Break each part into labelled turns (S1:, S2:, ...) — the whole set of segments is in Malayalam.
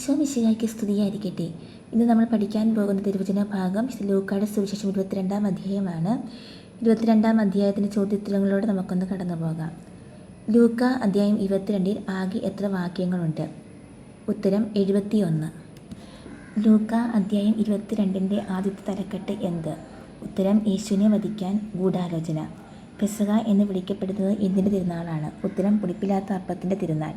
S1: ഈശോമിശിഹായ്ക്ക് സ്തുതിയായിരിക്കട്ടെ. ഇന്ന് നമ്മൾ പഠിക്കാൻ പോകുന്ന തിരുവചന ഭാഗം ലൂക്കാട് സുവിശേഷം ഇരുപത്തിരണ്ടാം അധ്യായമാണ്. ഇരുപത്തിരണ്ടാം അധ്യായത്തിന്റെ ചോദ്യോത്തരങ്ങളോട് നമുക്കൊന്ന് കടന്നു പോകാം. ലൂക്ക അധ്യായം ഇരുപത്തിരണ്ടിൽ ആകെ എത്ര വാക്യങ്ങളുണ്ട്? ഉത്തരം എഴുപത്തിയൊന്ന്. ലൂക്ക അധ്യായം ഇരുപത്തിരണ്ടിന്റെ ആദ്യത്തെ തലക്കെട്ട് എന്ത്? ഉത്തരം യേശുവിനെ വധിക്കാൻ ഗൂഢാലോചന. പെസക എന്ന് വിളിക്കപ്പെടുന്നത് എന്തിന്റെ തിരുനാളാണ്? ഉത്തരം പുളിപ്പില്ലാത്ത അപ്പത്തിന്റെ തിരുനാൾ.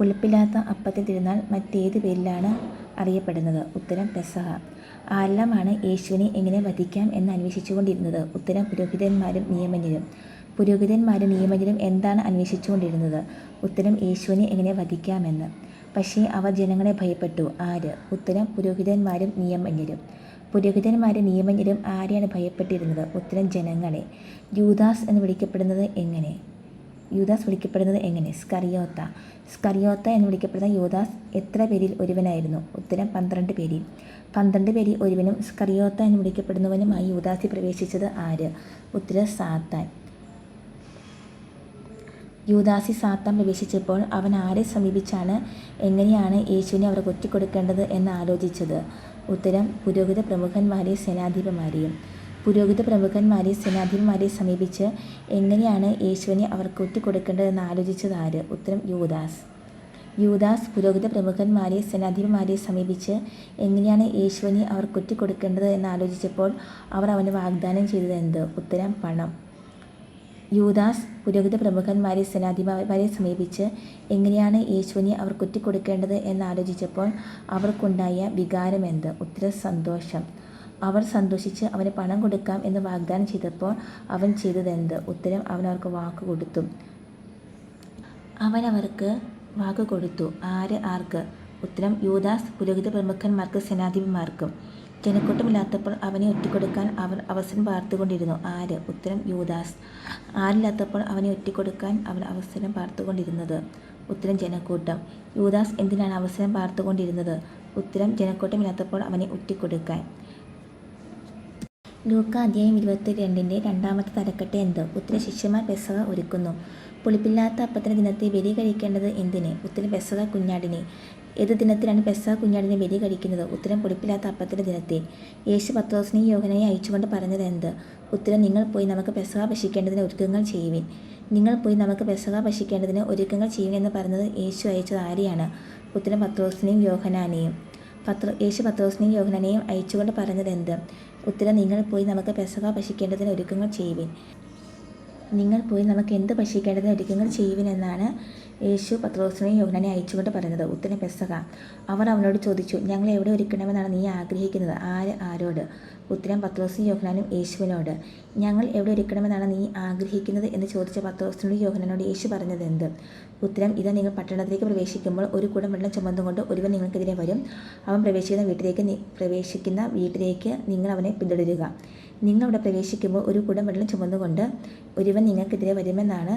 S1: പുളിപ്പില്ലാത്ത അപ്പത്തെ തിരുനാൾ മറ്റേത് പേരിലാണ് അറിയപ്പെടുന്നത്. ഉത്തരം പെസഹ. ആരെല്ലാമാണ് യേശുവിനെ എങ്ങനെ വധിക്കാം എന്ന് അന്വേഷിച്ചുകൊണ്ടിരുന്നത്? ഉത്തരം പുരോഹിതന്മാരും നിയമജ്ഞരും. പുരോഹിതന്മാരും നിയമജ്ഞരും എന്താണ് അന്വേഷിച്ചുകൊണ്ടിരുന്നത്? ഉത്തരം യേശുവിനെ എങ്ങനെ വധിക്കാമെന്ന്. പക്ഷേ അവർ ജനങ്ങളെ ഭയപ്പെട്ടു. ആര്? ഉത്തരം പുരോഹിതന്മാരും നിയമജ്ഞരും. പുരോഹിതന്മാരും നിയമജ്ഞരും ആരെയാണ് ഭയപ്പെട്ടിരുന്നത്? ഉത്തരം ജനങ്ങളെ. യൂദാസ് എന്ന് വിളിക്കപ്പെടുന്നത് എങ്ങനെ? യൂദാസ് വിളിക്കപ്പെടുന്നത് എങ്ങനെ? സ്കറിയോത്ത. സ്കറിയോത്ത എന്ന് വിളിക്കപ്പെടുന്ന യൂദാസ് എത്ര പേരിൽ ഒരുവനായിരുന്നു? ഉത്തരം പന്ത്രണ്ട് പേരിൽ. പന്ത്രണ്ട് പേരിൽ ഒരുവനും സ്കറിയോത്ത എന്ന് വിളിക്കപ്പെടുന്നവനുമായി യൂദാസിൽ പ്രവേശിച്ചത് ആര്? ഉത്തരം സാത്താൻ. യൂദാസി സാത്താൻ പ്രവേശിച്ചപ്പോൾ അവൻ ആരെ സമീപിച്ചാണ്? എങ്ങനെയാണ് യേശുവിനെ അവർ കൊറ്റിക്കൊടുക്കേണ്ടത് എന്ന് ആലോചിച്ചത്? ഉത്തരം പുരോഹിത പ്രമുഖന്മാരെയും സേനാധിപന്മാരെയും. പുരോഹിത പ്രമുഖന്മാരെ സേനാധിപന്മാരെ സമീപിച്ച് എങ്ങനെയാണ് യേശുവിനെ അവർക്ക് ഒറ്റിക്കൊടുക്കേണ്ടതെന്ന് ആലോചിച്ചത് ആര്? ഉത്തരം യൂദാസ്. യൂദാസ് പുരോഹിത പ്രമുഖന്മാരെ സേനാധിപന്മാരെ സമീപിച്ച് എങ്ങനെയാണ് യേശുവിനെ അവർക്ക് ഒറ്റിക്കൊടുക്കേണ്ടത് എന്ന് ആലോചിച്ചപ്പോൾ അവർ അവന് വാഗ്ദാനം ചെയ്തത് എന്ത്? ഉത്തരം പണം. യൂദാസ് പുരോഹിത പ്രമുഖന്മാരെ സേനാധിപന്മാരെ സമീപിച്ച് എങ്ങനെയാണ് യേശുവിനെ അവർ കുറ്റിക്കൊടുക്കേണ്ടത് എന്ന് ആലോചിച്ചപ്പോൾ വികാരം എന്ത്? ഉത്തര സന്തോഷം. അവർ സന്തോഷിച്ച് അവന് പണം കൊടുക്കാം എന്ന് വാഗ്ദാനം ചെയ്തപ്പോൾ അവൻ ചെയ്തതെന്ത്? ഉത്തരം അവൻ അവർക്ക് വാക്ക് കൊടുത്തു. അവൻ അവർക്ക് വാക്ക് കൊടുത്തു. ആര് ആർക്ക്? ഉത്തരം യൂദാസ് പുരോഹിത പ്രമുഖന്മാർക്ക് സേനാധിപന്മാർക്കും. ജനക്കൂട്ടമില്ലാത്തപ്പോൾ അവനെ ഒറ്റിക്കൊടുക്കാൻ അവർ അവസരം പാർത്തുകൊണ്ടിരുന്നു. ആര്? ഉത്തരം യൂദാസ്. ആരില്ലാത്തപ്പോൾ അവനെ ഒറ്റിക്കൊടുക്കാൻ അവൻ അവസരം പാർത്തുകൊണ്ടിരുന്നത്? ഉത്തരം ജനക്കൂട്ടം. യൂദാസ് എന്തിനാണ് അവസരം പാർത്തുകൊണ്ടിരുന്നത്? ഉത്തരം ജനക്കൂട്ടമില്ലാത്തപ്പോൾ അവനെ ഒറ്റിക്കൊടുക്കാൻ. ലൂക്ക അധ്യായം ഇരുപത്തി രണ്ടിന്റെ രണ്ടാമത്തെ തലക്കെട്ട് എന്ത്? ഉത്തര ശിഷ്യന്മാർ പെസക ഒരുക്കുന്നു. പുളിപ്പില്ലാത്ത അപ്പത്തിന് ദിനത്തെ ബലി കഴിക്കേണ്ടത് എന്തിന്? ഉത്തരം പെസക കുഞ്ഞാടിനെ. ഏത് ദിനത്തിലാണ് പെസക കുഞ്ഞാടിനെ ബലി കഴിക്കുന്നത്? ഉത്തരം പുളിപ്പില്ലാത്ത അപ്പത്തിന്റെ ദിനത്തെ. യേശു പത്തോസിനെ യോഗനയെ അയച്ചുകൊണ്ട് പറഞ്ഞത് എന്ത്? ഉത്തരം നിങ്ങൾ പോയി നമുക്ക് പെസക ഭക്ഷിക്കേണ്ടതിന് ഒരുക്കങ്ങൾ ചെയ്യുവിൻ. നിങ്ങൾ പോയി നമുക്ക് പെസക ഭക്ഷിക്കേണ്ടതിന് ഒരുക്കങ്ങൾ ചെയ്യുവിൻ എന്ന് പറഞ്ഞത് യേശു അയച്ചത് ആരെയാണ്? ഉത്തരം പത്രോസിനെയും യോഹനാനെയും. പത്ര യേശു പത്രോസിനെയും യോഹനനെയും അയച്ചുകൊണ്ട് പറഞ്ഞത് എന്ത് ഉത്തരം നിങ്ങൾ പോയി നമുക്ക് പെസക ഭക്ഷിക്കേണ്ടതിന് ഒരുക്കങ്ങൾ ചെയ്യുവിൻ. നിങ്ങൾ പോയി നമുക്ക് എന്ത് ഭക്ഷിക്കേണ്ടതിന് ഒരുക്കങ്ങൾ ചെയ്യുവിൻ എന്നാണ് യേശു പത്രോസിനെയും യോഹനനെ അയച്ചുകൊണ്ട് പറഞ്ഞത്. ഉത്തരം പെസക അവർ അവനോട് ചോദിച്ചു ഞങ്ങൾ എവിടെ ഒരുക്കണമെന്നാണ് നീ ആഗ്രഹിക്കുന്നത്? ആര്? ആരോട്? ഉത്തരം പത്രോസും യോഹനാനും യേശുവിനോട് ഞങ്ങൾ എവിടെ ഒരുക്കണമെന്നാണ് നീ ആഗ്രഹിക്കുന്നത്? എന്ന് ചോദിച്ച പത്രോസിനോട് യോഹനനോട് യേശു പറഞ്ഞത് എന്ത് ഉത്തരം ഇത് നിങ്ങൾ പട്ടണത്തിലേക്ക് പ്രവേശിക്കുമ്പോൾ ഒരു കുടം വെള്ളം ചുമന്നുകൊണ്ട് ഒരുവൻ നിങ്ങൾക്കെതിരെ വരും. അവൻ പ്രവേശിക്കുന്ന വീട്ടിലേക്ക് പ്രവേശിക്കുന്ന വീട്ടിലേക്ക് നിങ്ങൾ അവനെ പിന്തുടരുക. നിങ്ങൾ അവിടെ പ്രവേശിക്കുമ്പോൾ ഒരു കുടം വെള്ളം ചുമന്നുകൊണ്ട് ഒരുവൻ നിങ്ങൾക്കെതിരെ വരുമെന്നാണ്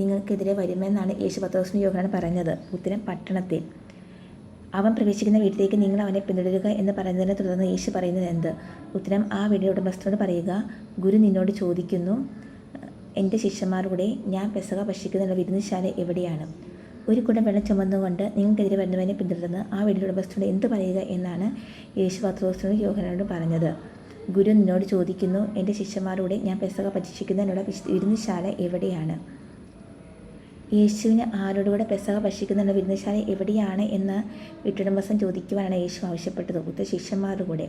S1: നിങ്ങൾക്കെതിരെ വരുമെന്നാണ് യേശു പത്രോസിന് യോഗനാണ് പറഞ്ഞത്. ഉത്തരം പട്ടണത്തിൽ. അവൻ പ്രവേശിക്കുന്ന വീട്ടിലേക്ക് നിങ്ങൾ അവനെ പിന്തുടരുക എന്ന് പറയുന്നതിനെ തുടർന്ന് യേശു പറയുന്നത് എന്ത്? ഉത്തരം ആ വീടിന്റെ ഉടമസ്ഥനോട് പറയുക ഗുരു നിന്നോട് ചോദിക്കുന്നു എന്റെ ശിഷ്യന്മാരുടെ ഞാൻ പെസക ഭക്ഷിക്കുന്നതിനുള്ള വിരുന്നുശാല എവിടെയാണ്? ഒരു കുടം വെള്ളം ചുമന്നുകൊണ്ട് നിങ്ങൾക്കെതിരെ വരുന്നവനെ പിന്തുടർന്ന് ആ വീടിന്റെ ഉടമസ്ഥനോട് എന്ത് പറയുക എന്നാണ് യേശു പത്രോസിനോട് യോഹനോട് പറഞ്ഞത്. ഗുരു നിന്നോട് ചോദിക്കുന്നു എന്റെ ശിഷ്യന്മാരോട് ഞാൻ പെസക ഭക്ഷിക്കുന്നതിനുള്ള വിരുന്നുശാല എവിടെയാണ്? യേശുവിന് ആരോടുകൂടെ പെസക ഭക്ഷിക്കുന്നതിനുള്ള വിരുന്നുശാല എവിടെയാണ്? എന്ന് വീട്ടുടമസ്ഥൻ ചോദിക്കുവാനാണ് യേശു ആവശ്യപ്പെട്ടത്. ഉത്തര ശിഷ്യന്മാരുടെ കൂടെ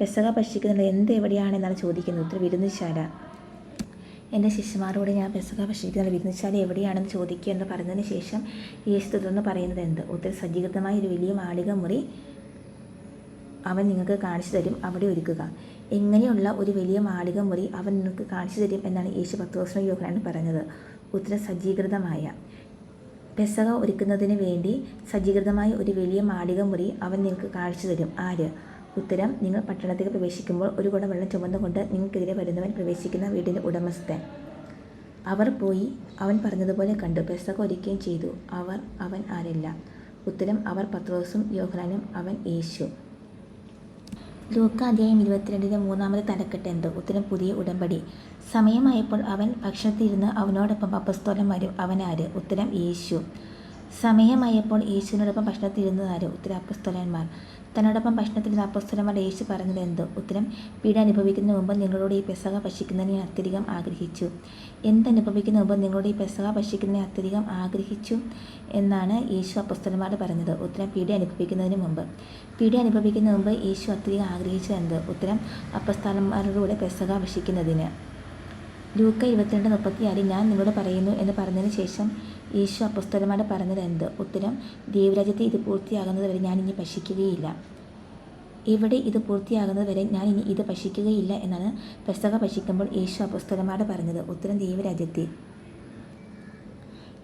S1: പെസക ഭക്ഷിക്കുന്നതിനുള്ള എന്ത് എവിടെയാണെന്നാണ് ചോദിക്കുന്നത്. ഉത്തര വിരുന്നുശാല. എന്റെ ശിഷ്യന്മാരോട് ഞാൻ പെസക ഭക്ഷിക്കുന്ന വിരുന്നശാല എവിടെയാണെന്ന് ചോദിക്കുക എന്ന് പറഞ്ഞതിന് ശേഷം യേശു തുടർന്ന് പറയുന്നത് എന്ത്? ഒത്തിരി സജ്ജീകൃതമായ ഒരു വലിയ മാളിക മുറി അവൻ നിങ്ങൾക്ക് കാണിച്ചു തരും അവിടെ ഒരുക്കുക. എങ്ങനെയുള്ള ഒരു വലിയ മാളിക മുറി അവൻ നിങ്ങൾക്ക് കാണിച്ചു തരും എന്നാണ് യേശു പത്ത് ദിവസം യോഗനാണ് പറഞ്ഞത്. ഉത്തര സജ്ജീകൃതമായ. പെസക ഒരുക്കുന്നതിന് വേണ്ടി സജ്ജീകൃതമായ ഒരു വലിയ മാളിക മുറി അവൻ നിങ്ങൾക്ക് കാണിച്ചു തരും. ആര്? ഉത്തരം നിങ്ങൾ പട്ടണത്തേക്ക് പ്രവേശിക്കുമ്പോൾ ഒരു കുടം വെള്ളം ചുമന്നുകൊണ്ട് നിങ്ങൾക്കെതിരെ വരുന്നവൻ പ്രവേശിക്കുന്ന വീടിന്റെ ഉടമസ്ഥൻ. അവർ പോയി അവൻ പറഞ്ഞതുപോലെ കണ്ടു പെസക ഒരുക്കുകയും ചെയ്തു. അവർ അവൻ ആരല്ല. ഉത്തരം അവർ പത്രോസും യോഹനാനും അവൻ യേശു. ലൂക്ക അധ്യായം ഇരുപത്തിരണ്ടിന്റെ മൂന്നാമത് തലക്കെട്ട് എന്ത്? ഉത്തരം പുതിയ ഉടമ്പടി. സമയമായപ്പോൾ അവൻ ഭക്ഷണത്തിരുന്ന് അവനോടൊപ്പം അപ്പസ്തോലന്മാരും അവനാര് ഉത്തരം യേശു. സമയമായപ്പോൾ യേശുവിനോടൊപ്പം ഭക്ഷണത്തിരുന്നതാര് ഉത്തരം അപ്പസ്തോലന്മാർ. തന്നോടൊപ്പം ഭക്ഷണത്തിൽ അപ്പസ്തോലന്മാർ യേശു പറഞ്ഞത് എന്തോ? ഉത്തരം പീഡ അനുഭവിക്കുന്നതിന് മുമ്പ് നിങ്ങളോട് ഈ പെസക ഭക്ഷിക്കുന്നതിനെ അത്യധികം ആഗ്രഹിച്ചു. എന്തനുഭവിക്കുന്ന മുമ്പ് നിങ്ങളോട് ഈ പെസക ഭക്ഷിക്കുന്നതിനെ അത്യധികം ആഗ്രഹിച്ചു എന്നാണ് യേശു അപ്പസ്തോലന്മാരോട് പറഞ്ഞത്. ഉത്തരം പീഡ അനുഭവിക്കുന്നതിന് മുമ്പ്. പീഡ അനുഭവിക്കുന്നതിന് മുമ്പ് യേശു അത്യധികം ആഗ്രഹിച്ചത് എന്ത്? ഉത്തരം അപ്പസ്തോലന്മാരുടെ കൂടെ പെസക ഭക്ഷിക്കുന്നതിന്. ലൂക്ക ഇരുപത്തിരണ്ട് മുപ്പത്തിയാറിൽ ഞാൻ നിങ്ങളോട് പറയുന്നു എന്ന് പറഞ്ഞതിന് ശേഷം യേശു അപ്പസ്തോലന്മാരോട് പറഞ്ഞത് എന്ത് ഉത്തരം ദൈവരാജ്യത്തെ ഇത് പൂർത്തിയാകുന്നത് വരെ ഞാൻ ഇനി ഭക്ഷിക്കുകയില്ല. ഇവിടെ ഇത് പൂർത്തിയാകുന്നത് വരെ ഞാൻ ഇനി ഇത് ഭക്ഷിക്കുകയില്ല എന്നാണ് പെസക ഭക്ഷിക്കുമ്പോൾ യേശു അപ്പസ്തോലന്മാരോട് പറഞ്ഞത്. ഉത്തരം ദൈവരാജ്യത്തെ.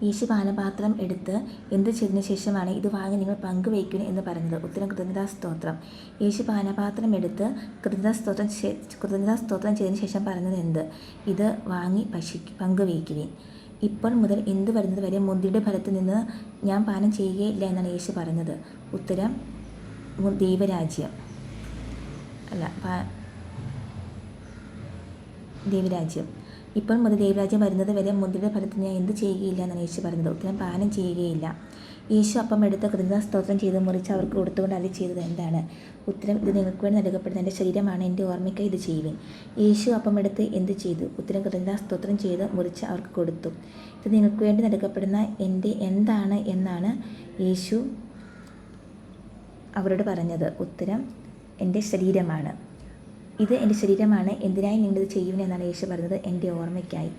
S1: യേശു പാനപാത്രം എടുത്ത് എന്ത് ചെയ്തതിനു ശേഷമാണ് ഇത് വാങ്ങി നിങ്ങൾ പങ്കുവയ്ക്കുന്നു എന്ന് പറഞ്ഞത്? ഉത്തരം കൃതജ്ഞതാ സ്തോത്രം. യേശു പാനപാത്രം എടുത്ത് കൃതജ്ഞതാ സ്തോത്രം കൃതജ്ഞതാ സ്തോത്രം ചെയ്തതിനു ശേഷം പറഞ്ഞത് എന്ത്? ഇത് വാങ്ങി പശി പങ്കുവയ്ക്കുവിൻ. ഇപ്പോൾ മുതൽ എന്ത് വരുന്നത് വരെ മുന്തിയുടെ ഫലത്തിൽ നിന്ന് ഞാൻ പാനം ചെയ്യുകയില്ല എന്നാണ് യേശു പറഞ്ഞത്. ഉത്തരം ദൈവരാജ്യം. അല്ല ദൈവരാജ്യം. ഇപ്പോൾ മുതൽ ദേവരാജ്യം വരുന്നത് വരെ മുതിരുടെ ഫലത്തിൽ ഞാൻ എന്ത് ചെയ്യുകയില്ല എന്നാണ് യേശു പറഞ്ഞത്. ഉത്തരം പാനം ചെയ്യുകയില്ല. യേശു അപ്പം എടുത്ത കൃതജ്ഞ സ്തോത്രം ചെയ്ത് മുറിച്ച് അവർക്ക് കൊടുത്തുകൊണ്ട് അത് ചെയ്തത് എന്താണ്? ഉത്തരം ഇത് നിങ്ങൾക്ക് വേണ്ടി നൽകപ്പെടുന്ന എന്റെ ശരീരമാണ്. എന്റെ ഓർമ്മയ്ക്ക് ഇത് ചെയ്യുവിൻ. യേശു അപ്പം എടുത്ത് എന്ത് ചെയ്തു? ഉത്തരം കൃതജ്ഞ സ്തോത്രം ചെയ്ത് മുറിച്ച് അവർക്ക് കൊടുത്തു. ഇത് നിങ്ങൾക്ക് വേണ്ടി നൽകപ്പെടുന്ന എന്റെ എന്താണ് എന്നാണ് യേശു അവരോട് പറഞ്ഞത്. ഉത്തരം എന്റെ ശരീരമാണ്. ഇത് എന്റെ ശരീരമാണ്. എന്തിനായി നിങ്ങളിത് ചെയ്യുമെന്നാണ് യേശു പറഞ്ഞത് എന്റെ ഓർമ്മയ്ക്കായി.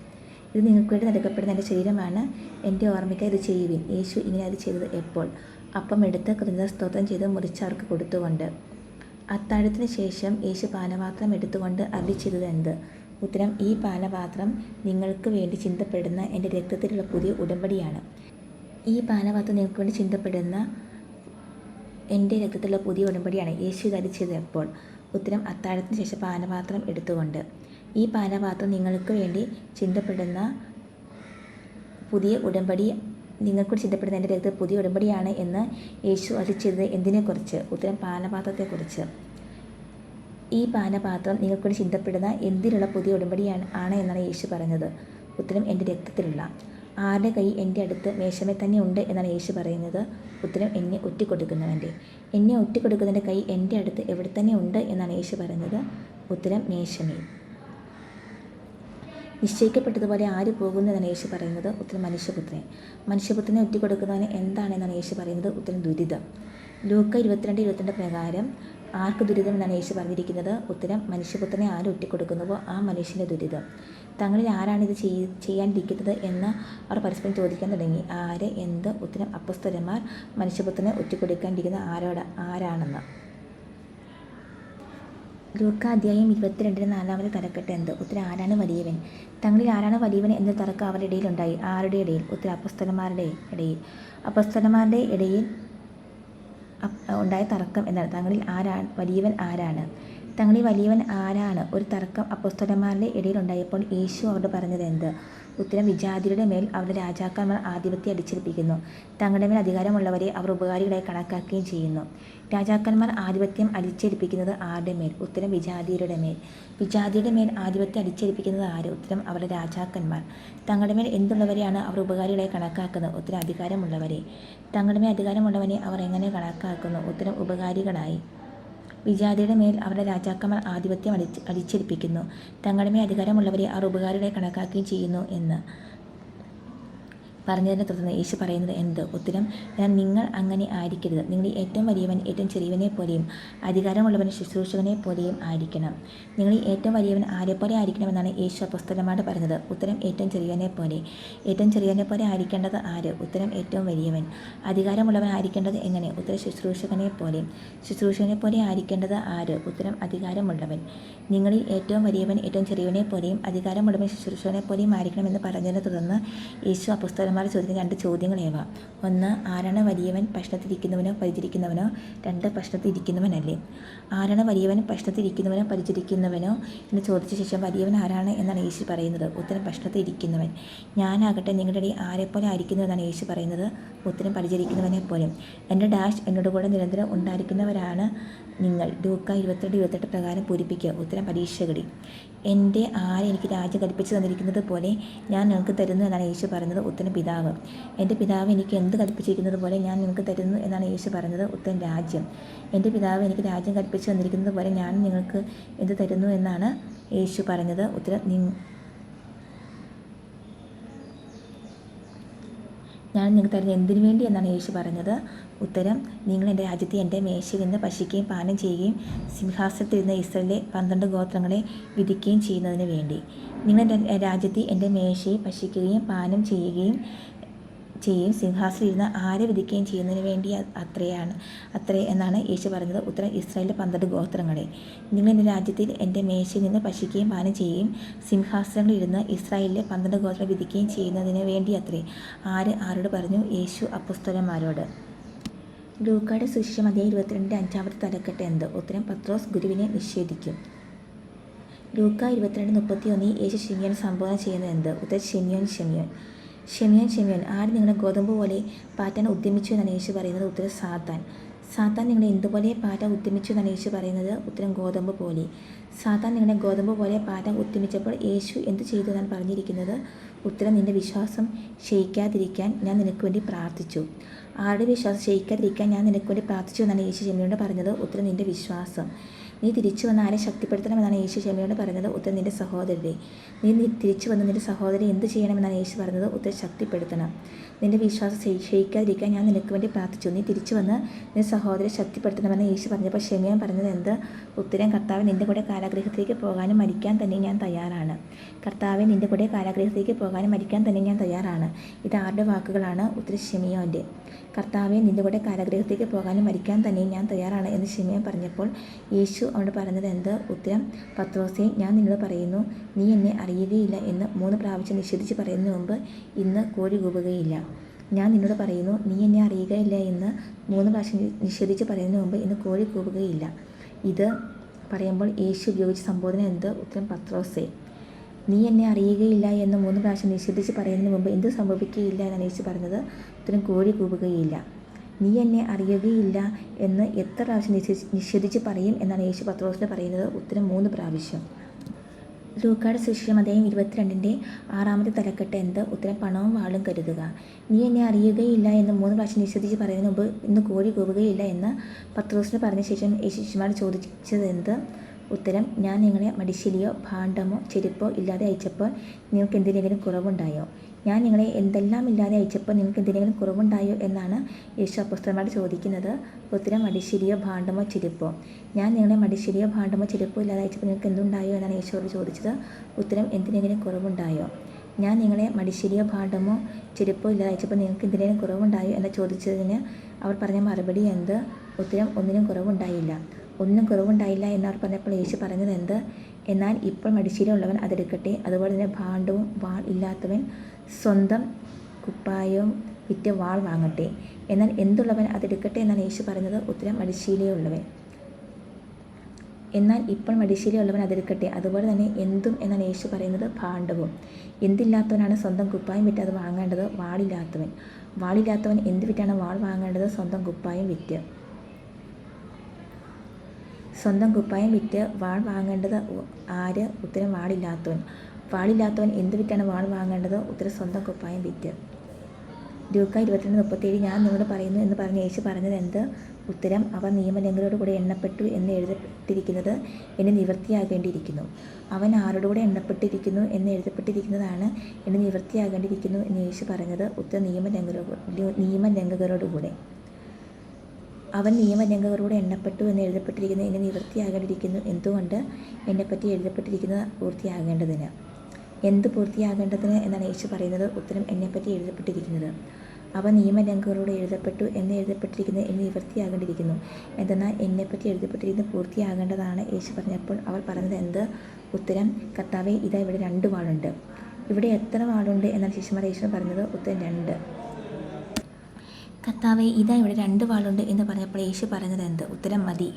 S1: ഇത് നിങ്ങൾക്ക് വേണ്ടി നൽകപ്പെടുന്ന എന്റെ ശരീരമാണ്. എന്റെ ഓർമ്മയ്ക്കായി ഇത് ചെയ്യുവിൻ. യേശു ഇങ്ങനെ അത് ചെയ്തത് എപ്പോൾ? അപ്പം എടുത്ത് കൃതജ്ഞ സ്തോത്രം ചെയ്ത് മുറിച്ച് അവർക്ക് കൊടുത്തുകൊണ്ട്. അത്താഴത്തിന് ശേഷം യേശു പാനപാത്രം എടുത്തുകൊണ്ട് അരുളി ചെയ്തത് എന്ത്? ഉത്തരം ഈ പാനപാത്രം നിങ്ങൾക്ക് വേണ്ടി ചിന്തപ്പെടുന്ന എന്റെ രക്തത്തിലുള്ള പുതിയ ഉടമ്പടിയാണ്. ഈ പാനപാത്രം നിങ്ങൾക്ക് വേണ്ടി ചിന്തപ്പെടുന്ന എന്റെ രക്തത്തിലുള്ള പുതിയ ഉടമ്പടിയാണ്. യേശു ധരിച്ചത് എപ്പോൾ? ഉത്തരം അത്താഴത്തിന് ശേഷം പാനപാത്രം എടുത്തുകൊണ്ട്. ഈ പാനപാത്രം നിങ്ങൾക്ക് വേണ്ടി ചിന്തപ്പെടുന്ന പുതിയ ഉടമ്പടി നിങ്ങൾക്ക് ചിന്തപ്പെടുന്ന എന്റെ രക്തത്തിൽ പുതിയ ഉടമ്പടിയാണ് എന്ന് യേശു അറിയിച്ചത് എന്തിനെക്കുറിച്ച്? ഉത്തരം പാനപാത്രത്തെക്കുറിച്ച്. ഈ പാനപാത്രം നിങ്ങൾക്ക് ചിന്തപ്പെടുന്ന എന്തിനുള്ള പുതിയ ഉടമ്പടിയാണ് ആണ് എന്നാണ് യേശു പറഞ്ഞത്. ഉത്തരം എന്റെ രക്തത്തിലുള്ള. ആരുടെ കൈ എന്റെ അടുത്ത് മേശമേ തന്നെ ഉണ്ട് എന്നാണ് യേശു പറയുന്നത്. ഉത്തരം എന്നെ ഒറ്റിക്കൊടുക്കുന്നവന്റെ. എന്നെ ഒറ്റിക്കൊടുക്കുന്നതിന്റെ കൈ എന്റെ അടുത്ത് എവിടെ തന്നെ ഉണ്ട്? എന്നാണ് യേശു പറയുന്നത്. ഉത്തരം മേശമേ. നിശ്ചയിക്കപ്പെട്ടതുപോലെ ആര് പോകുന്നു എന്നാണ് യേശു പറയുന്നത്. ഉത്തരം മനുഷ്യപുത്രൻ. മനുഷ്യപുത്രനെ ഒറ്റിക്കൊടുക്കുന്നവന് എന്താണെന്നാണ് യേശു പറയുന്നത്. ഉത്തരം ദുരിതം. ലൂക്ക ഇരുപത്തിരണ്ട് ഇരുപത്തിരണ്ട് പ്രകാരം ആർക്ക് ദുരിതം എന്നാണ് യേശു പറഞ്ഞിരിക്കുന്നത്? ഉത്തരം മനുഷ്യപുത്രനെ ആര് ഒറ്റിക്കൊടുക്കുന്നുവോ ആ മനുഷ്യന്റെ ദുരിതം. തങ്ങളിൽ ആരാണ് ഇത് ചെയ് ചെയ്യാനിരിക്കുന്നത് എന്ന് അവർ പരസ്പരം ചോദിക്കാൻ തുടങ്ങി. ആര് എന്ത് ഉത്തരം അപ്പസ്തരന്മാർ മനുഷ്യപുത്രനെ ഒറ്റക്കൊടുക്കാണ്ടിരിക്കുന്ന ആരോട് ആരാണെന്ന്. ലൂക്ക അധ്യായം ഇരുപത്തിരണ്ടിന് നാലാമത് തലക്കെട്ട് എന്ത്? ഉത്തരം ആരാണ് വലിയവൻ? തങ്ങളിൽ ആരാണ് വലിയവൻ എന്ന തർക്കം അവരുടെ ഇടയിലുണ്ടായി ആരുടെ ഇടയിൽ? ഉത്തരം അപ്പസ്തലന്മാരുടെ ഇടയിൽ. അപ്പസ്തലന്മാരുടെ ഇടയിൽ ഉണ്ടായ തർക്കം എന്നാണ് തങ്ങളിൽ ആരാണ് വലിയവൻ ആരാണ്? തങ്ങളിൽ വലിയവൻ ആരാണ്? ഒരു തർക്കം അപ്പസ്തലന്മാരുടെ ഇടയിലുണ്ടായപ്പോൾ യേശു അവരോട് പറഞ്ഞത് എന്ത് ഉത്തരം വിജാതിയുടെ മേൽ അവരുടെ രാജാക്കന്മാർ ആധിപത്യം അടിച്ചേൽപ്പിക്കുന്നു. തങ്ങളുടെ മേൽ അധികാരമുള്ളവരെ അവർ ഉപകാരികളായി കണക്കാക്കുകയും ചെയ്യുന്നു. രാജാക്കന്മാർ ആധിപത്യം അടിച്ചേൽപ്പിക്കുന്നത് ആരുടെ മേൽ? ഉത്തരം വിജാതിയുടെ മേൽ. വിജാതിയുടെ മേൽ ആധിപത്യം അടിച്ചേൽപ്പിക്കുന്നത് ആര്? ഉത്തരം അവരുടെ രാജാക്കന്മാർ. തങ്ങളുടെ മേൽ എന്തുള്ളവരെയാണ് അവർ ഉപകാരികളായി കണക്കാക്കുന്നത്? ഉത്തരം അധികാരമുള്ളവരെ. തങ്ങളുടെ മേൽ അധികാരമുള്ളവനെ അവർ എങ്ങനെ കണക്കാക്കുന്നു? ഉത്തരം ഉപകാരികളായി. വിജാതിയുടെ മേൽ അവരുടെ രാജാക്കന്മാർ ആധിപത്യം അടിച്ച് അടിച്ചേൽപ്പിക്കുന്നു. തങ്ങളുടെ മേൽ അധികാരമുള്ളവരെ അവർ ഉപകാരികളെ കണക്കാക്കുകയും ചെയ്യുന്നു എന്ന് പറഞ്ഞതിനെ തുടർന്ന് യേശു പറയുന്നത് എന്ത്? ഉത്തരം ഞാൻ നിങ്ങൾ അങ്ങനെ ആയിരിക്കരുത്. നിങ്ങൾ ഏറ്റവും വലിയവൻ ഏറ്റവും ചെറിയവനെ പോലെയും അധികാരമുള്ളവൻ ശുശ്രൂഷകനെ പോലെയും ആയിരിക്കണം. നിങ്ങൾ ഏറ്റവും വലിയവൻ ആരെപ്പോലെ ആയിരിക്കണമെന്നാണ് യേശു പുസ്തകമായിട്ട് പറഞ്ഞത്. ഉത്തരം ഏറ്റവും ചെറിയവനെ പോലെ. ഏറ്റവും ചെറിയവനെ പോലെ ആയിരിക്കേണ്ടത് ആര്? ഉത്തരം ഏറ്റവും വലിയവൻ. അധികാരമുള്ളവൻ ആയിരിക്കേണ്ടത് എങ്ങനെ? ഉത്തരം ശുശ്രൂഷകനെ പോലെ. ശുശ്രൂഷകനെ പോലെ ആയിരിക്കേണ്ടത് ആര്? ഉത്തരം അധികാരമുള്ളവൻ. നിങ്ങളിൽ ഏറ്റവും വലിയവൻ ഏറ്റവും ചെറിയവനെ പോലെയും അധികാരമുള്ളവൻ ശുശ്രൂഷകനെ പോലെയും ആയിരിക്കണമെന്ന് പറഞ്ഞതിനെ തുടർന്ന് യേശു അപ്പസ്തലന്മാർ ചോദിക്കുന്ന രണ്ട് ചോദ്യങ്ങൾ ഏവ ഒന്ന് ആരാണ് വലിയവൻ ഭക്ഷണത്തിരിക്കുന്നവനോ പരിചരിക്കുന്നവനോ? രണ്ട് ഭക്ഷണത്തിരിക്കുന്നവനല്ലേ ആരാണ് വലിയവൻ ഭക്ഷണത്തിരിക്കുന്നവനോ പരിചരിക്കുന്നവനോ? എന്ന് ചോദിച്ച ശേഷം വലിയവൻ ആരാണ് എന്നാണ് യേശു പറയുന്നത്. ഉത്തരം ഭക്ഷണത്തിരിക്കുന്നവൻ ഞാനാകട്ടെ നിങ്ങളുടെ ഇടയിൽ ആരെപ്പോലെ ആയിരിക്കുന്നു എന്നാണ് യേശു പറയുന്നത്. ഉത്തരം പരിചരിക്കുന്നവനെ പോലും. എന്റെ ഡാഷ് എന്നോട് കൂടെ നിരന്തരം ഉണ്ടായിരിക്കുന്നവരാണ് നിങ്ങൾ. ഡൂക്ക ഇരുപത്തിരണ്ട് ഇരുപത്തെട്ട് പ്രകാരം പൂരിപ്പിക്കുക. ഉത്തരം പരീക്ഷകളി എന്റെ ആരെ എനിക്ക് രാജ്യം കൽപ്പിച്ചു തന്നിരിക്കുന്നത് പോലെ ഞാൻ നിങ്ങൾക്ക് തരുന്നു എന്നാണ് യേശു പറയുന്നത്. ഉത്തരം പിതാവ്. എന്റെ പിതാവ് എനിക്ക് എന്ത് കൽപ്പിച്ചിരിക്കുന്നത് പോലെ ഞാൻ നിങ്ങൾക്ക് തരുന്നു എന്നാണ് യേശു പറഞ്ഞത്. ഉത്തൻ രാജ്യം. എന്റെ പിതാവ് എനിക്ക് രാജ്യം കൽപ്പിച്ചു തന്നിരിക്കുന്നത് പോലെ ഞാൻ നിങ്ങൾക്ക് എന്ത് തരുന്നു എന്നാണ് യേശു പറഞ്ഞത്. ഉത്തരം ഞാൻ നിങ്ങൾക്ക് തരുന്ന എന്തിനു വേണ്ടി എന്നാണ് യേശു പറഞ്ഞത്? ഉത്തരം നിങ്ങൾ എന്റെ രാജ്യത്തെ എന്റെ മേശയിൽ നിന്ന് ഭക്ഷിക്കുകയും പാനം ചെയ്യുകയും സിംഹാസനത്തിരുന്ന ഇസ്രയേലിലെ പന്ത്രണ്ട് ഗോത്രങ്ങളെ വിധിക്കുകയും ചെയ്യുന്നതിന് വേണ്ടി. നിങ്ങൾ എന്റെ രാജ്യത്തെ എന്റെ മേശയിൽ ഭക്ഷിക്കുകയും പാനം ചെയ്യുകയും ചെയ്യും സിംഹാസനം ഇരുന്ന് ആരെ വിധിക്കുകയും ചെയ്യുന്നതിന് വേണ്ടി അത്രയാണ്. അത്രേ എന്നാണ് യേശു പറഞ്ഞത്. ഉത്തരം ഇസ്രായേലിലെ പന്ത്രണ്ട് ഗോത്രങ്ങളെ. നിങ്ങൾ എന്റെ രാജ്യത്തിൽ എന്റെ മേശയിൽ നിന്ന് ഭക്ഷിക്കുകയും പാനം ചെയ്യുകയും സിംഹാസനങ്ങളിൽ ഇരുന്ന് ഇസ്രായേലിലെ പന്ത്രണ്ട് ഗോത്രം വിധിക്കുകയും ചെയ്യുന്നതിന് വേണ്ടി അത്രേ. ആര് ആരോട് പറഞ്ഞു? യേശു അപ്പുസ്തലന്മാരോട്. ലൂക്കാട് സുശേഷം അതേ ഇരുപത്തിരണ്ടിന്റെ അഞ്ചാമത്തെ തലക്കെട്ട് എന്ത്? ഉത്തരം പത്രോസ് ഗുരുവിനെ നിഷേധിക്കും. ലൂക്ക ഇരുപത്തിരണ്ട് മുപ്പത്തി ഒന്നിൽ യേശു ഷിമിയോൻ സംബോധന ചെയ്യുന്നത് എന്ത്? ഉത്തരം ഷെമിയോൻ ഷെമിയോൻ ഷെമിയോൻ ക്ഷമയാൻ ആര് നിങ്ങളെ ഗോതമ്പ് പോലെ പാറ്റാൻ ഉദ്യമിച്ചു എന്നാണ് യേശു പറയുന്നത്? ഉത്തരം സാത്താൻ. സാത്താൻ നിങ്ങളെ എന്തുപോലെ പാറ്റ ഉദ്യമിച്ചു എന്നാണ് യേശു പറയുന്നത്? ഉത്തരം ഗോതമ്പ് പോലെ. സാത്താൻ നിങ്ങളെ ഗോതമ്പ് പോലെ പാറ്റ ഉദ്യമിച്ചപ്പോൾ യേശു എന്തു ചെയ്തു എന്നാണ് പറഞ്ഞിരിക്കുന്നത്? ഉത്തരം നിന്റെ വിശ്വാസം ക്ഷയിക്കാതിരിക്കാൻ ഞാൻ നിനക്ക് വേണ്ടി പ്രാർത്ഥിച്ചു. ആരുടെ വിശ്വാസം ക്ഷയിക്കാതിരിക്കാൻ ഞാൻ നിനക്ക് വേണ്ടി പ്രാർത്ഥിച്ചു എന്നാണ് യേശു ചെമ്മിയോട് പറഞ്ഞത്. ഉത്തരം നിന്റെ വിശ്വാസം. നീ തിരിച്ചു വന്ന് ആരെ ശക്തിപ്പെടുത്തണമെന്നാണ് യേശു ക്ഷമയോട് പറഞ്ഞത്? ഉത്തരം നിന്റെ സഹോദരരെ. നീ തിരിച്ചു വന്ന് നിന്റെ സഹോദരി എന്ത് ചെയ്യണമെന്നാണ് യേശു പറഞ്ഞത്? ഉത്തരം ശക്തിപ്പെടുത്തണം. നിന്റെ വിശ്വാസം ശേഷിക്കാതിരിക്കാൻ ഞാൻ നിനക്ക് വേണ്ടി പ്രാർത്ഥിച്ചു. നീ തിരിച്ചു വന്ന് നിന്റെ സഹോദരെ ശക്തിപ്പെടുത്തണമെന്ന് യേശു പറഞ്ഞപ്പോൾ ക്ഷമയാൻ പറഞ്ഞത് എന്ത്? ഉത്തരം കർത്താവ് നിന്റെ കൂടെ കാലാഗ്രഹത്തിലേക്ക് പോകാനും മരിക്കാൻ തന്നെ ഞാൻ തയ്യാറാണ്. കർത്താവ് നിന്റെ കൂടെ കാലാഗ്രഹത്തിലേക്ക് പോകാനും മരിക്കാൻ തന്നെ ഞാൻ തയ്യാറാണ്. ഇത് ആരുടെ വാക്കുകളാണ്? ഉത്തരം ഷെമിയോന്റെ കർത്താവെ നിന്റെ കൂടെ കാലാഗ്രഹത്തിലേക്ക് പോകാനും മരിക്കാൻ തന്നെ ഞാൻ തയ്യാറാണ് എന്ന് ഷിമയോൻ പറഞ്ഞപ്പോൾ യേശു അവനോട് പറഞ്ഞത് എന്ത്? ഉത്തരം പത്രോസെ ഞാൻ നിന്നോട് പറയുന്നു നീ എന്നെ അറിയുകയില്ല എന്ന് മൂന്ന് പ്രാവശ്യം നിഷേധിച്ച് പറയുന്നതിന് മുമ്പ് ഇന്ന് കോഴി കൂവുകയില്ല. ഞാൻ നിന്നോട് പറയുന്നു നീ എന്നെ അറിയുകയില്ല എന്ന് മൂന്ന് പ്രാവശ്യം നിഷേധിച്ച് പറയുന്നതിന് മുമ്പ് ഇന്ന് കോഴി കൂവുകയില്ല. ഇത് പറയുമ്പോൾ യേശു ഉപയോഗിച്ച സംബോധന എന്ത്? ഉത്തരം പത്രോസേ. നീ എന്നെ അറിയുകയില്ല എന്ന് മൂന്ന് പ്രാവശ്യം നിഷേധിച്ച് പറയുന്നതിന് മുമ്പ് എന്ത് സംഭവിക്കുകയില്ല എന്നാണ് യേശു പറഞ്ഞത്? ഉത്തരം കോഴി കൂവുകയില്ല. നീ എന്നെ അറിയുകയില്ല എന്ന് എത്ര പ്രാവശ്യം നിഷേധിച്ച് പറയും എന്നാണ് യേശു പത്രോസിന് പറയുന്നത്? ഉത്തരം മൂന്ന് പ്രാവശ്യം. ലൂക്കാട് അദ്ദേഹം ഇരുപത്തിരണ്ടിന്റെ ആറാമത്തെ തലക്കെട്ട് എന്ത്? ഉത്തരം പണവും വാളും കരുതുക. നീ എന്നെ അറിയുകയില്ല എന്ന് മൂന്ന് പ്രാവശ്യം നിഷേധിച്ച് പറയുന്നതിന് മുമ്പ് ഇന്ന് കോഴി കൂവുകയില്ല എന്ന് പത്രോസിന് പറഞ്ഞ ശേഷം ഈ ശിഷ്യന്മാർ ചോദിച്ചത് എന്ത്? ഉത്തരം ഞാൻ നിങ്ങളെ മടിശ്ശേരിയോ ഭാണ്ഡമോ ചെരുപ്പോ ഇല്ലാതെ അയച്ചപ്പോൾ നിങ്ങൾക്ക് എന്തിനെങ്കിലും കുറവുണ്ടായോ? ഞാൻ നിങ്ങളെ എന്തെല്ലാം ഇല്ലാതെ അയച്ചപ്പോൾ നിങ്ങൾക്ക് എന്തിനെങ്കിലും കുറവുണ്ടായോ എന്നാണ് യേശു അപ്പസ്തലന്മാരോട് ചോദിക്കുന്നത്. ഉത്തരം മടിശ്ശേരിയോ ഭാണ്ഡമോ ചെരുപ്പോ? ഞാൻ നിങ്ങളെ മടിശ്ശേരിയോ ഭാണ്ഡമോ ചെരുപ്പോ ഇല്ലാതെ അയച്ചപ്പോൾ നിങ്ങൾക്ക് എന്തുണ്ടായോ എന്നാണ് യേശുവോട് ചോദിച്ചത്. ഉത്തരം എന്തിനെങ്കിലും കുറവുണ്ടായോ? ഞാൻ നിങ്ങളെ മടിശ്ശേരിയോ ഭാണ്ഡമോ ചെരുപ്പോ ഇല്ലാതെ അയച്ചപ്പോൾ നിങ്ങൾക്ക് എന്തിനേലും കുറവുണ്ടായോ? എന്ന് ചോദിച്ചതിന് അവർ പറഞ്ഞ മറുപടി എന്ത്? ഉത്തരം ഒന്നിനും കുറവുണ്ടായില്ല. ഒന്നും കുറവുണ്ടായില്ല എന്നവർ പറഞ്ഞപ്പോൾ യേശു പറഞ്ഞത് എന്ത്? എന്നാൽ ഇപ്പോൾ മടിശീലമുള്ളവൻ അതെടുക്കട്ടെ. അതുപോലെ തന്നെ ഭാണ്ഡവും വാൾ ഇല്ലാത്തവൻ സ്വന്തം കുപ്പായവും വിറ്റ് വാൾ വാങ്ങട്ടെ. എന്നാൽ എന്തുള്ളവൻ അതെടുക്കട്ടെ എന്നാണ് യേശു പറഞ്ഞത്. ഉത്തരം മടിശീലയുള്ളവൻ. എന്നാൽ ഇപ്പോൾ മടിശീലയുള്ളവൻ അതെടുക്കട്ടെ. അതുപോലെ തന്നെ എന്തും എന്നാണ് യേശു പറയുന്നത്? ഭാണ്ഡവും. എന്തില്ലാത്തവനാണ് സ്വന്തം കുപ്പായം വിറ്റ് അത് വാങ്ങേണ്ടത്? വാളില്ലാത്തവൻ. വാളില്ലാത്തവൻ എന്ത് വിറ്റാണ്? വാൾ വാങ്ങേണ്ടത്? സ്വന്തം കുപ്പായം വിറ്റ്. സ്വന്തം കുപ്പായം വിറ്റ് വാൾ വാങ്ങേണ്ടത് ആര്? ഉത്തരം വാളില്ലാത്തവൻ. വാളില്ലാത്തവൻ എന്ത് വിറ്റാണ് വാൾ വാങ്ങേണ്ടത്? ഉത്തരം സ്വന്തം കുപ്പായം വിറ്റ്. ലൂക്ക ഇരുപത്തിരണ്ട് മുപ്പത്തേഴ് ഞാൻ നിങ്ങളോട് പറയുന്നു എന്ന് പറഞ്ഞ യേശു പറഞ്ഞത് എന്ത്? ഉത്തരം അവർ നിയമലംഘനോട് കൂടെ എണ്ണപ്പെട്ടു എന്ന് എഴുതപ്പെട്ടിരിക്കുന്നത് എന്നെ നിവൃത്തിയാകേണ്ടിയിരിക്കുന്നു. അവൻ ആരോടുകൂടെ എണ്ണപ്പെട്ടിരിക്കുന്നു എന്ന് എഴുതപ്പെട്ടിരിക്കുന്നതാണ് എന്നെ നിവൃത്തിയാകേണ്ടിയിരിക്കുന്നു എന്ന് യേശു പറഞ്ഞത് ഉത്തരം നിയമലംഘനോ നിയമലംഘകരോടുകൂടെ അവൻ നിയമലംഘകരോട് എണ്ണപ്പെട്ടു എന്ന് എഴുതപ്പെട്ടിരിക്കുന്നത് ഇനി നിവൃത്തിയാകേണ്ടിയിരിക്കുന്നു എന്തുകൊണ്ട് എന്നെപ്പറ്റി എഴുതപ്പെട്ടിരിക്കുന്നത് പൂർത്തിയാകേണ്ടതിന്? എന്ത് പൂർത്തിയാകേണ്ടതിന് എന്നാണ് യേശു പറയുന്നത്? ഉത്തരം എന്നെപ്പറ്റി എഴുതപ്പെട്ടിരിക്കുന്നത്. അവ നിയമലംഘകരോട് എഴുതപ്പെട്ടു എന്ന് എഴുതപ്പെട്ടിരിക്കുന്നത് എന്ന് നിവൃത്തിയാകേണ്ടിയിരിക്കുന്നു. എന്തെന്നാൽ എന്നെപ്പറ്റി എഴുതപ്പെട്ടിരിക്കുന്നത് പൂർത്തിയാകേണ്ടതാണ് യേശു പറഞ്ഞപ്പോൾ അവർ പറഞ്ഞത് എന്ത്? ഉത്തരം കർത്താവെ ഇതാ ഇവിടെ രണ്ട് വാളുണ്ട്. ഇവിടെ എത്ര വാളുണ്ട്? എന്നാണ് ശിശുമാർ യേശു പറഞ്ഞത്. ഉത്തരം രണ്ട്. കർത്താവെ ഇതാ ഇവിടെ രണ്ട് വാളുണ്ട് എന്ന് പറഞ്ഞപ്പോൾ യേശു പറഞ്ഞത് എന്ത്? ഉത്തരം മതി.